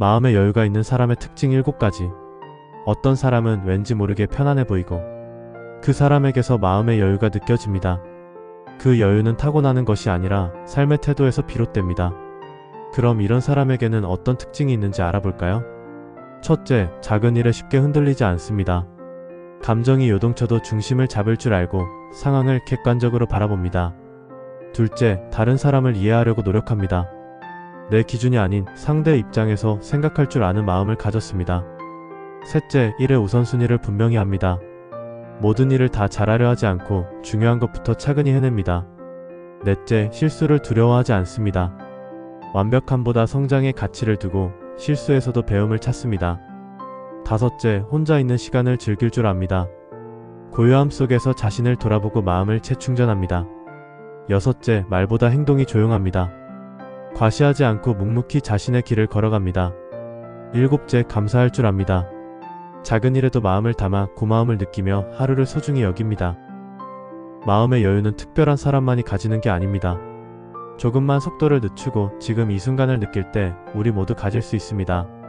마음의 여유가 있는 사람의 특징 7가지. 어떤 사람은 왠지 모르게 편안해 보이고 그 사람에게서 마음의 여유가 느껴집니다. 그 여유는 타고나는 것이 아니라 삶의 태도에서 비롯됩니다. 그럼 이런 사람에게는 어떤 특징이 있는지 알아볼까요? 첫째, 작은 일에 쉽게 흔들리지 않습니다. 감정이 요동쳐도 중심을 잡을 줄 알고 상황을 객관적으로 바라봅니다. 둘째, 다른 사람을 이해하려고 노력합니다. 내 기준이 아닌 상대 입장에서 생각할 줄 아는 마음을 가졌습니다. 셋째, 일의 우선순위를 분명히 합니다. 모든 일을 다 잘하려 하지 않고 중요한 것부터 차근히 해냅니다. 넷째, 실수를 두려워하지 않습니다. 완벽함보다 성장의 가치를 두고 실수에서도 배움을 찾습니다. 다섯째, 혼자 있는 시간을 즐길 줄 압니다. 고요함 속에서 자신을 돌아보고 마음을 재충전합니다. 여섯째, 말보다 행동이 조용합니다. 과시하지 않고 묵묵히 자신의 길을 걸어갑니다. 일곱째, 감사할 줄 압니다. 작은 일에도 마음을 담아 고마움을 느끼며 하루를 소중히 여깁니다. 마음의 여유는 특별한 사람만이 가지는 게 아닙니다. 조금만 속도를 늦추고 지금 이 순간을 느낄 때 우리 모두 가질 수 있습니다.